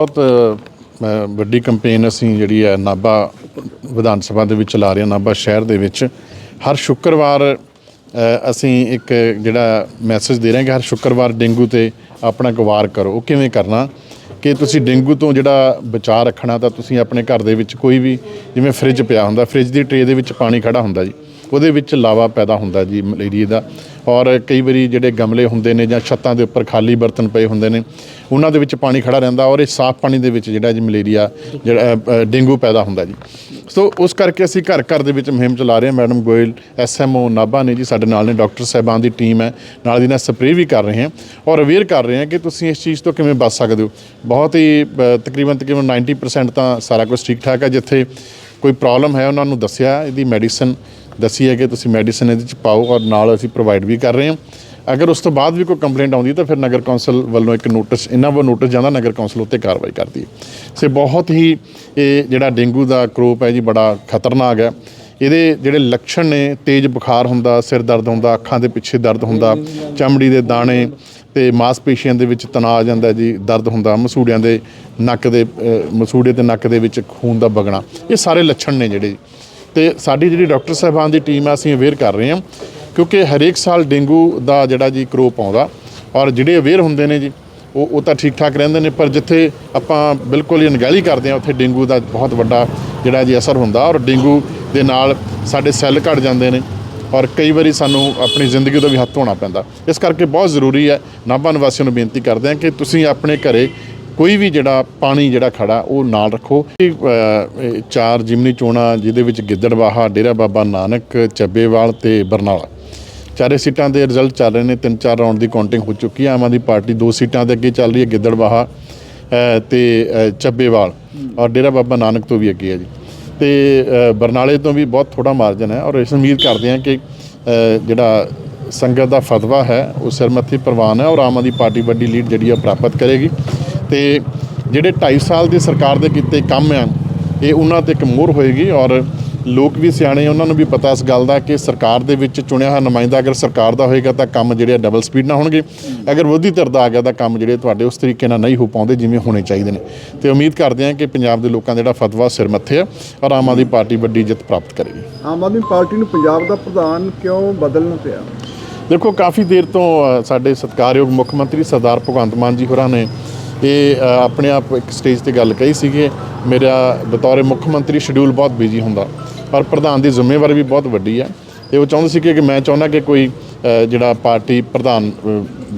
ਬਹੁਤ ਵੱਡੀ ਕੈਂਪੇਨ ਅਸੀਂ ਜਿਹੜੀ ਹੈ ਨਾਭਾ ਵਿਧਾਨ ਸਭਾ ਦੇ ਵਿੱਚ ਚਲਾ ਰਹੇ ਹਾਂ ਨਾਭਾ ਸ਼ਹਿਰ ਦੇ ਵਿੱਚ। ਹਰ ਸ਼ੁੱਕਰਵਾਰ ਅ, ਅਸੀਂ ਇੱਕ ਜਿਹੜਾ ਮੈਸੇਜ ਦੇ ਰਹੇ ਹਾਂ ਕਿ ਹਰ ਸ਼ੁੱਕਰਵਾਰ ਡੇਂਗੂ ਤੇ ਆਪਣਾ ਗਵਾਰ ਕਰੋ। ਉਹ ਕਿਵੇਂ ਕਰਨਾ? ਕਿ ਤੁਸੀਂ ਡੇਂਗੂ ਤੋਂ ਜਿਹੜਾ ਬਚਾਅ ਰੱਖਣਾ ਤਾਂ ਤੁਸੀਂ ਆਪਣੇ ਘਰ ਦੇ ਵਿੱਚ ਕੋਈ ਵੀ ਜਿਵੇਂ ਫ੍ਰਿਜ ਪਿਆ ਹੁੰਦਾ ਫ੍ਰਿਜ ਦੀ ਟਰੇ ਦੇ ਵਿੱਚ ਪਾਣੀ ਖੜਾ ਹੁੰਦਾ ਜੀ। ਉਹਦੇ ਵਿੱਚ ਲਾਵਾ ਪੈਦਾ ਹੁੰਦਾ ਜੀ ਮਲੇਰੀਆ ਦਾ। ਔਰ ਕਈ ਵਾਰੀ ਜਿਹੜੇ ਗਮਲੇ ਹੁੰਦੇ ਨੇ ਜਾਂ ਛੱਤਾਂ ਦੇ ਉੱਪਰ ਖਾਲੀ ਬਰਤਨ ਪਏ ਹੁੰਦੇ ਨੇ, ਉਹਨਾਂ ਦੇ ਵਿੱਚ ਪਾਣੀ ਖੜਾ ਰਹਿੰਦਾ ਔਰ ਇਹ ਸਾਫ਼ ਪਾਣੀ ਦੇ ਵਿੱਚ ਜਿਹੜਾ ਜੀ ਮਲੇਰੀਆ, ਜਿਹੜਾ ਡੇਂਗੂ ਪੈਦਾ ਹੁੰਦਾ ਜੀ। ਸੋ ਉਸ ਕਰਕੇ ਅਸੀਂ ਘਰ ਘਰ ਦੇ ਵਿੱਚ ਮੁਹਿੰਮ ਚਲਾ ਰਹੇ ਹਾਂ। ਮੈਡਮ ਗੋਇਲ ਐਸਐਮਓ ਨਾਭਾ ਨੇ ਜੀ ਸਾਡੇ ਨਾਲ ਨੇ, ਡਾਕਟਰ ਸਾਹਿਬਾਨ ਦੀ ਟੀਮ ਹੈ। ਨਾਲ ਦੀ ਨਾਲ ਸਪਰੇਅ ਵੀ ਕਰ ਰਹੇ ਹਾਂ ਔਰ ਅਵੇਅਰ ਕਰ ਰਹੇ ਹਾਂ ਕਿ ਤੁਸੀਂ ਇਸ ਚੀਜ਼ ਤੋਂ ਕਿਵੇਂ ਬਚ ਸਕਦੇ ਹੋ। ਬਹੁਤ ਹੀ ਤਕਰੀਬਨ ਤਕਰੀਬਨ 90% ਤਾਂ ਸਾਰਾ ਕੁਝ ਠੀਕ ਠਾਕ ਹੈ। ਜਿੱਥੇ ਕੋਈ ਪ੍ਰੋਬਲਮ ਹੈ, ਉਹਨਾਂ ਨੂੰ ਦੱਸਿਆ। ਇਹਦੀ ਮੈਡੀਸਨ ਦੱਸੀ ਹੈ ਕਿ ਤੁਸੀਂ ਮੈਡੀਸਨ ਇਹਦੇ ਚ ਪਾਓ ਔਰ ਨਾਲ ਅਸੀਂ ਪ੍ਰੋਵਾਈਡ ਵੀ ਕਰ ਰਹੇ ਹਾਂ। ਅਗਰ ਉਸ ਤੋਂ ਬਾਅਦ ਵੀ ਕੋਈ ਕੰਪਲੇਂਟ ਆਉਂਦੀ ਤਾਂ ਫਿਰ ਨਗਰ ਕੌਂਸਲ ਵੱਲੋਂ ਇੱਕ ਨੋਟਿਸ ਇਹਨਾਂ ਵੱਲੋਂ ਨੋਟਿਸ ਜਾਂਦਾ ਨਗਰ ਕੌਂਸਲ ਉੱਤੇ ਕਾਰਵਾਈ ਕਰਦੀ ਹੈ। ਸੇ ਬਹੁਤ ਹੀ ਇਹ ਜਿਹੜਾ ਡੇਂਗੂ ਦਾ ਕਰੋਪ ਹੈ ਜੀ, ਬੜਾ ਖਤਰਨਾਕ ਹੈ। ਇਹਦੇ ਜਿਹੜੇ ਲੱਛਣ ਨੇ, ਤੇਜ਼ ਬੁਖਾਰ ਹੁੰਦਾ, ਸਿਰ ਦਰਦ ਹੁੰਦਾ, ਅੱਖਾਂ ਦੇ ਪਿੱਛੇ ਦਰਦ ਹੁੰਦਾ, ਚਮੜੀ ਦੇ ਦਾਣੇ ਤੇ ਮਾਸਪੇਸ਼ੀਆਂ ਦੇ ਵਿੱਚ ਤਣਾਅ ਆ ਜਾਂਦਾ ਜੀ, ਦਰਦ ਹੁੰਦਾ, ਮਸੂੜਿਆਂ ਦੇ ਨੱਕ ਦੇ ਮਸੂੜੇ ਤੇ ਨੱਕ ਦੇ ਵਿੱਚ ਖੂਨ ਦਾ ਵਗਣਾ। ਇਹ ਸਾਰੇ ਲੱਛਣ ਨੇ ਜਿਹੜੇ। ਤੇ ਸਾਡੀ ਜਿਹੜੀ ਡਾਕਟਰ ਸਾਹਿਬਾਨ ਦੀ ਟੀਮ ਆ, ਅਸੀਂ ਅਵੇਅਰ ਕਰ ਰਹੇ ਹਾਂ, ਕਿਉਂਕਿ ਹਰੇਕ ਸਾਲ ਡੇਂਗੂ ਦਾ ਜਿਹੜਾ ਜੀ ਕਰੋਪ ਆਉਂਦਾ, ਔਰ ਜਿਹੜੇ ਅਵੇਅਰ ਹੁੰਦੇ ਨੇ ਜੀ, ਉਹ ਉਹ ਤਾਂ ਠੀਕ ਠਾਕ ਰਹਿੰਦੇ ਨੇ, ਪਰ ਜਿੱਥੇ ਆਪਾਂ ਬਿਲਕੁਲ ਹੀ ਅਣਗਹਿਲੀ ਕਰਦੇ ਹਾਂ, ਉੱਥੇ ਡੇਂਗੂ ਦਾ ਬਹੁਤ ਵੱਡਾ ਜਿਹੜਾ ਜੀ ਅਸਰ ਹੁੰਦਾ, ਔਰ ਡੇਂਗੂ ਦੇ ਨਾਲ ਸਾਡੇ ਸੈੱਲ ਘਟ ਜਾਂਦੇ ਨੇ, ਔਰ ਕਈ ਵਾਰੀ ਸਾਨੂੰ ਆਪਣੀ ਜ਼ਿੰਦਗੀ ਤੋਂ ਵੀ ਹੱਥ ਧੋਣਾ ਪੈਂਦਾ। ਇਸ ਕਰਕੇ ਬਹੁਤ ਜ਼ਰੂਰੀ ਹੈ, ਨਾਭਾ ਨਿਵਾਸੀਆਂ ਨੂੰ ਬੇਨਤੀ ਕਰਦੇ ਹਾਂ ਕਿ ਤੁਸੀਂ ਆਪਣੇ ਘਰੇ ਕੋਈ ਵੀ ਜਿਹੜਾ ਪਾਣੀ ਜਿਹੜਾ ਖੜਾ ਉਹ ਨਾਲ ਰੱਖੋ। ਚਾਰ ਜਿਮਨੀ ਚੋਣਾਂ ਜਿਹਦੇ ਵਿੱਚ ਗਿੱਦੜਵਾਹਾ ਡੇਰਾ ਬਾਬਾ ਨਾਨਕ ਚੱਬੇਵਾਲ ਤੇ ਬਰਨਾਲਾ। ਚਾਰੇ ਸੀਟਾਂ ਦੇ ਰਿਜ਼ਲਟ ਚੱਲ ਰਹੇ ਨੇ ਤਿੰਨ ਚਾਰ ਰਾਉਂਡ ਦੀ ਕਾਊਂਟਿੰਗ ਹੋ ਚੁੱਕੀ ਹੈ। ਆਮ ਆਦਮੀ ਪਾਰਟੀ ਦੋ ਸੀਟਾਂ ਦੇ ਅੱਗੇ ਚੱਲ ਰਹੀ ਹੈ ਗਿੱਦੜਵਾਹਾ ਅ, ਤੇ ਚੱਬੇਵਾਲ ਔਰ ਡੇਰਾ ਬਾਬਾ ਨਾਨਕ ਤੋਂ ਵੀ ਅੱਗੇ ਹੈ ਜੀ। ਤੇ ਬਰਨਾਲੇ ਤੋਂ ਵੀ ਬਹੁਤ ਥੋੜਾ ਮਾਰਜਨ ਹੈ ਔਰ ਇਸ ਉਮੀਦ ਕਰਦੇ ਹਾਂ ਕਿ ਜਿਹੜਾ ਸੰਗਤ ਦਾ ਫਤਵਾ ਹੈ ਉਹ ਸਿਰਮੱਥੀ ਪ੍ਰਵਾਨ ਹੈ ਔਰ ਆਮ ਆਦਮੀ ਪਾਰਟੀ ਵੱਡੀ ਲੀਡ ਜਿਹੜੀ ਆ ਪ੍ਰਾਪਤ ਕਰੇਗੀ। ਤੇ ਜਿਹੜੇ 2.5 ਸਾਲ ਦੀ ਸਰਕਾਰ ਦੇ ਕੀਤੇ ਕੰਮ ਆ ਇਹ ਉਹਨਾਂ ਤੇ ਇੱਕ ਮੋਹਰ ਹੋਏਗੀ ਔਰ ਲੋਕ ਵੀ ਸਿਆਣੇ ਉਹਨਾਂ ਨੂੰ ਵੀ ਪਤਾ ਇਸ ਗੱਲ ਦਾ ਕਿ ਸਰਕਾਰ ਦੇ ਵਿੱਚ ਚੁਣਿਆ ਹੋਇਆ ਨੁਮਾਇੰਦਾ ਅਗਰ ਸਰਕਾਰ ਦਾ ਹੋਏਗਾ ਤਾਂ ਕੰਮ ਜਿਹੜੇ ਡਬਲ ਸਪੀਡ ਨਾਲ ਹੋਣਗੇ। ਅਗਰ ਵਿਰੋਧੀ ਧਿਰ ਦਾ ਆ ਗਿਆ ਤਾਂ ਕੰਮ ਜਿਹੜੇ ਤੁਹਾਡੇ ਉਸ ਤਰੀਕੇ ਨਾਲ ਨਹੀਂ ਹੋ ਪਾਉਂਦੇ ਜਿਵੇਂ ਹੋਣੇ ਚਾਹੀਦੇ ਨੇ। ਤੇ ਉਮੀਦ ਕਰਦੇ ਹਾਂ ਕਿ ਪੰਜਾਬ ਦੇ ਲੋਕਾਂ ਦਾ ਜਿਹੜਾ ਫਤਵਾ ਸਿਰ ਮੱਥੇ ਆ ਔਰ ਆਮ ਆਦਮੀ ਪਾਰਟੀ ਵੱਡੀ ਜਿੱਤ ਪ੍ਰਾਪਤ ਕਰੇਗੀ। ਆਮ ਆਦਮੀ ਪਾਰਟੀ ਨੂੰ ਪੰਜਾਬ ਦਾ ਪ੍ਰਧਾਨ ਕਿਉਂ ਬਦਲਣਾ ਪਿਆ? ਦੇਖੋ ਕਾਫੀ ਦੇਰ ਤੋਂ ਸਾਡੇ ਸਤਿਕਾਰਯੋਗ ਮੁੱਖ ਮੰਤਰੀ ਸਰਦਾਰ ਭਗਵੰਤ ਮਾਨ ਜੀ ਹੋਰਾਂ ਨੇ ਇਹ ਆਪਣੇ ਆਪ ਇੱਕ ਸਟੇਜ ਤੇ ਗੱਲ ਕਹੀ ਸੀਗੀ, ਮੇਰਾ ਬਤੌਰ ਮੁੱਖ ਮੰਤਰੀ ਸ਼ਡਿਊਲ ਬਹੁਤ ਬਿਜ਼ੀ ਹੁੰਦਾ ਔਰ ਪ੍ਰਧਾਨ ਦੀ ਜ਼ਿੰਮੇਵਾਰੀ ਵੀ ਬਹੁਤ ਵੱਡੀ ਹੈ। ਤੇ ਉਹ ਚਾਹੁੰਦੇ ਸੀ ਕਿ ਮੈਂ ਚਾਹੁੰਦਾ ਕਿ ਕੋਈ ਜਿਹੜਾ ਪਾਰਟੀ ਪ੍ਰਧਾਨ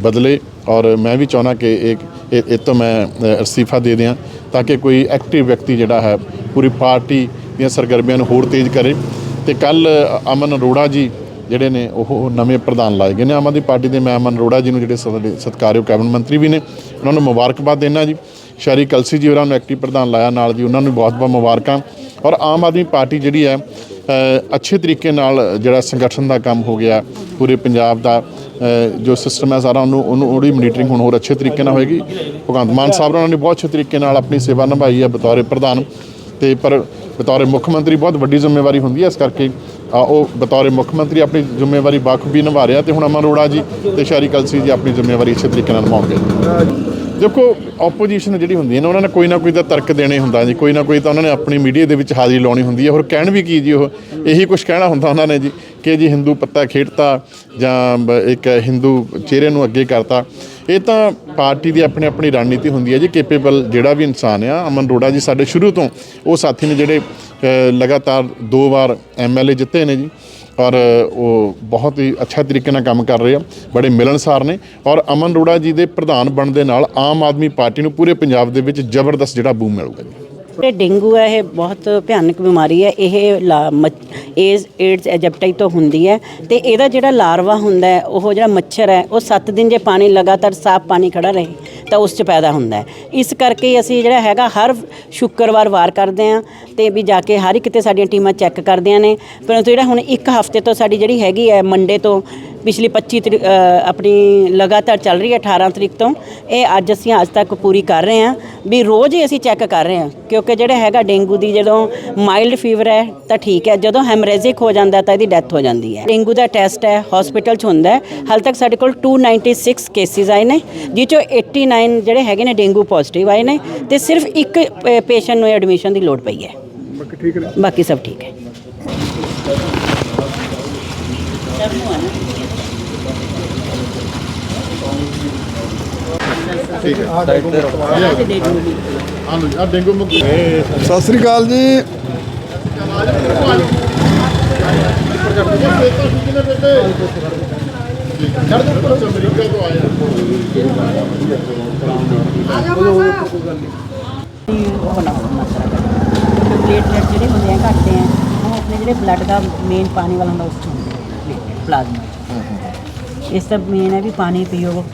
ਬਦਲੇ ਔਰ ਮੈਂ ਵੀ ਚਾਹੁੰਦਾ ਕਿ ਇੱਕ ਇਹ ਇਹ ਤੋਂ ਮੈਂ ਅਸਤੀਫਾ ਦੇ ਦਿਆਂ ਤਾਂ ਕਿ ਕੋਈ ਐਕਟਿਵ ਵਿਅਕਤੀ ਜਿਹੜਾ ਹੈ, ਪੂਰੀ ਪਾਰਟੀ ਦੀਆਂ ਸਰਗਰਮੀਆਂ ਨੂੰ ਹੋਰ ਤੇਜ਼ ਕਰੇ। ਤੇ ਕੱਲ ਅਮਨ ਅਰੋੜਾ ਜੀ ਜਿਹੜੇ ਨੇ, ਉਹ ਨਵੇਂ ਪ੍ਰਧਾਨ ਲਾਏ ਗਏ ਨੇ। ਆਮ ਆਦਮੀ ਪਾਰਟੀ ਦੇ ਮੈਂ ਅਮਨ ਅਰੋੜਾ ਜੀ ਨੂੰ ਜਿਹੜੇ ਸਾਡੇ ਕੈਬਨਿਟ ਮੰਤਰੀ ਵੀ ਨੇ ਉਹਨਾਂ ਨੂੰ ਮੁਬਾਰਕਬਾਦ ਦੇਣਾ ਜੀ। ਸ਼ਹਿਰੀ ਕਲਸੀ ਜੀ ਹੋਰਾਂ ਨੂੰ ਐਕਟਿਵ ਪ੍ਰਧਾਨ ਲਾਇਆ ਨਾਲ ਜੀ, ਉਹਨਾਂ ਨੂੰ ਬਹੁਤ ਬਹੁਤ ਮੁਬਾਰਕਾਂ। ਔਰ ਆਮ ਆਦਮੀ ਪਾਰਟੀ ਜਿਹੜੀ ਹੈ ਅੱਛੇ ਤਰੀਕੇ ਨਾਲ ਜਿਹੜਾ ਸੰਗਠਨ ਦਾ ਕੰਮ ਹੋ ਗਿਆ, ਪੂਰੇ ਪੰਜਾਬ ਦਾ ਜੋ ਸਿਸਟਮ ਹੈ ਸਾਰਾ ਉਹਨੂੰ ਉਹਨੂੰ ਉਹਦੀ ਮੋਨੀਟਰਿੰਗ ਹੁਣ ਹੋਰ ਅੱਛੇ ਤਰੀਕੇ ਨਾਲ ਹੋਏਗੀ। ਭਗਵੰਤ ਮਾਨ ਸਾਹਿਬ ਉਹਨਾਂ ਨੇ ਬਹੁਤ ਅੱਛੇ ਤਰੀਕੇ ਨਾਲ ਆਪਣੀ ਸੇਵਾ ਨਿਭਾਈ ਹੈ ਬਤੌਰ ਪ੍ਰਧਾਨ। ਤੇ ਪਰ ਬਤੌਰ ਮੁੱਖ ਮੰਤਰੀ ਬਹੁਤ ਵੱਡੀ ਜ਼ਿੰਮੇਵਾਰੀ ਹੁੰਦੀ ਹੈ, ਇਸ ਕਰਕੇ ਉਹ ਬਤੌਰ ਮੁੱਖ ਮੰਤਰੀ ਆਪਣੀ ਜ਼ਿੰਮੇਵਾਰੀ ਬਾਖੂਬੀ ਨਿਭਾ ਰਿਹਾ ਤੇ ਹੁਣ ਅਮਨ ਅਰੋੜਾ ਜੀ ਤੇ ਸ਼ਹਿਰੀ ਕਲਸੀ ਜੀ ਆਪਣੀ ਜ਼ਿੰਮੇਵਾਰੀ ਇਸੇ ਤਰੀਕੇ ਨਾਲ ਨਿਭਾਉਣਗੇ। ਦੇਖੋ ਆਪੋਜੀਸ਼ਨ ਜਿਹੜੀ ਹੁੰਦੀ ਹੈ ਨਾ, ਉਹਨਾਂ ਨੇ ਕੋਈ ਨਾ ਕੋਈ ਤਾਂ ਤਰਕ ਦੇਣੇ ਹੁੰਦਾ ਜੀ, ਕੋਈ ਨਾ ਕੋਈ ਤਾਂ ਉਹਨਾਂ ਨੇ ਆਪਣੀ ਮੀਡੀਆ ਦੇ ਵਿੱਚ ਹਾਜ਼ਰੀ ਲਾਉਣੀ ਹੁੰਦੀ ਹੈ। ਹੋਰ ਕਹਿਣ ਵੀ ਕੀ ਜੀ ਉਹ? ਇਹੀ ਕੁਝ ਕਹਿਣਾ ਹੁੰਦਾ ਉਹਨਾਂ ਨੇ ਜੀ ਕਿ ਜੀ ਹਿੰਦੂ ਪੱਤਾ ਖੇਡਤਾ ਜਾਂ ਇੱਕ ਹਿੰਦੂ ਚਿਹਰੇ ਨੂੰ ਅੱਗੇ ਕਰਤਾ। ਇਹ ਤਾਂ ਪਾਰਟੀ ਦੀ ਆਪਣੀ ਆਪਣੀ ਰਣਨੀਤੀ ਹੁੰਦੀ ਹੈ ਜੀ ਕੇਪੇਬਲ ਜਿਹੜਾ ਵੀ ਇਨਸਾਨ ਆ, ਅਮਨ ਰੋੜਾ ਜੀ ਸਾਡੇ ਸ਼ੁਰੂ ਤੋਂ ਉਹ ਸਾਥੀ ਨੇ ਜਿਹੜੇ ਲਗਾਤਾਰ ਦੋ ਵਾਰ ਐਮਐਲਏ ਜਿੱਤੇ ਨੇ ਜੀ ਔਰ ਉਹ ਬਹੁਤ ਹੀ ਅੱਛਾ ਤਰੀਕੇ ਨਾਲ ਕੰਮ ਕਰ ਰਹੇ ਆ, ਬੜੇ ਮਿਲਣਸਾਰ ਨੇ ਔਰ ਅਮਨ ਅਰੋੜਾ ਜੀ ਦੇ ਪ੍ਰਧਾਨ ਬਣਨ ਦੇ ਨਾਲ ਆਮ ਆਦਮੀ ਪਾਰਟੀ ਨੂੰ ਪੂਰੇ ਪੰਜਾਬ ਦੇ ਵਿੱਚ ਜ਼ਬਰਦਸਤ ਜਿਹੜਾ ਬੂਮ ਮਿਲੂਗਾ ਜੀ। ਇਹ ਡੇਂਗੂ ਹੈ, ਇਹ ਬਹੁਤ ਭਿਆਨਕ ਬਿਮਾਰੀ ਹੈ, ਇਹ ਲਾ- ਮੱਛ- ਏਜ਼ ਏਡਸ ਐਜੈਪਟਾਈ ਤੋਂ ਹੁੰਦੀ ਹੈ ਤੇ ਇਹਦਾ ਜਿਹੜਾ ਲਾਰਵਾ ਹੁੰਦਾ ਹੈ, ਉਹ ਜਿਹੜਾ ਮੱਛਰ ਹੈ, ਉਹ 7 ਦਿਨ ਜੇ ਪਾਣੀ ਲਗਾਤਾਰ ਸਾਫ਼ ਪਾਣੀ ਖੜਾ ਰਹੇ। ਤਾਂ ਉਸ 'ਚ ਪੈਦਾ ਹੁੰਦਾ ਇਸ ਕਰਕੇ ਅਸੀਂ ਜਿਹੜਾ ਹੈਗਾ ਹਰ ਸ਼ੁੱਕਰਵਾਰ ਵਾਰ ਕਰਦੇ ਹਾਂ ਤੇ ਵੀ ਜਾ ਕੇ ਹਰ ਇੱਕ ਤੇ ਸਾਡੀਆਂ ਟੀਮਾਂ ਚੈੱਕ ਕਰਦੀਆਂ ਨੇ। ਪਰੰਤੂ ਜਿਹੜਾ ਹੁਣ ਇੱਕ ਹਫ਼ਤੇ ਤੋਂ ਸਾਡੀ ਜਿਹੜੀ ਹੈਗੀ ਹੈ ਮੰਡੇ ਤੋਂ ਪਿਛਲੀ 25 ਤਰੀ- ਆਪਣੀ ਲਗਾਤਾਰ ਚੱਲ ਰਹੀ ਹੈ 18 ਤਰੀਕ ਤੋਂ। ਇਹ ਅੱਜ ਅਸੀਂ ਅੱਜ ਤੱਕ ਪੂਰੀ ਕਰ ਰਹੇ ਹਾਂ। ਵੀ ਰੋਜ਼ ਹੀ ਅਸੀਂ ਚੈੱਕ ਕਰ ਰਹੇ ਹਾਂ ਕਿਉਂਕਿ ਜਿਹੜਾ ਹੈਗਾ ਡੇਂਗੂ ਦੀ ਜਦੋਂ ਮਾਈਲਡ ਫੀਵਰ ਹੈ ਤਾਂ ਠੀਕ ਹੈ ਜਦੋਂ ਹੈਮਰੇਜਿਕ ਹੋ ਜਾਂਦਾ ਤਾਂ ਇਹਦੀ ਡੈਥ ਹੋ ਜਾਂਦੀ ਹੈ। ਡੇਂਗੂ ਦਾ ਟੈਸਟ ਹੈ ਹਸਪੀਟਲ 'ਚ ਹੁੰਦਾ ਹੈ ਹਾਲ ਤੱਕ ਸਾਡੇ ਕੋਲ 296 ਕੇਸਿਸ ਆਏ ਨੇ ਜਿਸ ਚੋਂ 89 ਜਿਹੜੇ ਹੈਗੇ ਨੇ ਡੇਂਗੂ ਪੋਜ਼ਿਟਿਵ ਆਏ ਨੇ ਤੇ ਸਿਰਫ ਇੱਕ ਪੇਸ਼ੈਂਟ ਨੂੰ ਐਡਮਿਸ਼ਨ ਦੀ ਲੋੜ ਪਈ ਹੈ। ਬਾਕੀ ਠੀਕ ਨੇ? ਬਾਕੀ ਸਭ ਠੀਕ ਹੈ। ਠੀਕ ਹੈ। ਆ ਡੇਂਗੂ ਮੁਕਤ ਸਤਿ ਸ੍ਰੀ ਅਕਾਲ ਜੀ ਅਮਰੀਕਾ ਤੋਂ ਆਇਆ ਜਿਹੜੇ ਹੁੰਦੇ ਆ ਘਟਦੇ ਆ ਉਹ ਆਪਣੇ ਜਿਹੜੇ ਬਲੱਡ ਦਾ ਮੇਨ ਪਾਣੀ ਵਾਲਾ ਹੁੰਦਾ ਉਸ ਚ ਹੁੰਦੇ ਪਲਾਜ਼ਮਾ ਇਸ ਦਾ ਮੇਨ ਹੈ ਵੀ ਪਾਣੀ ਪੀਓ।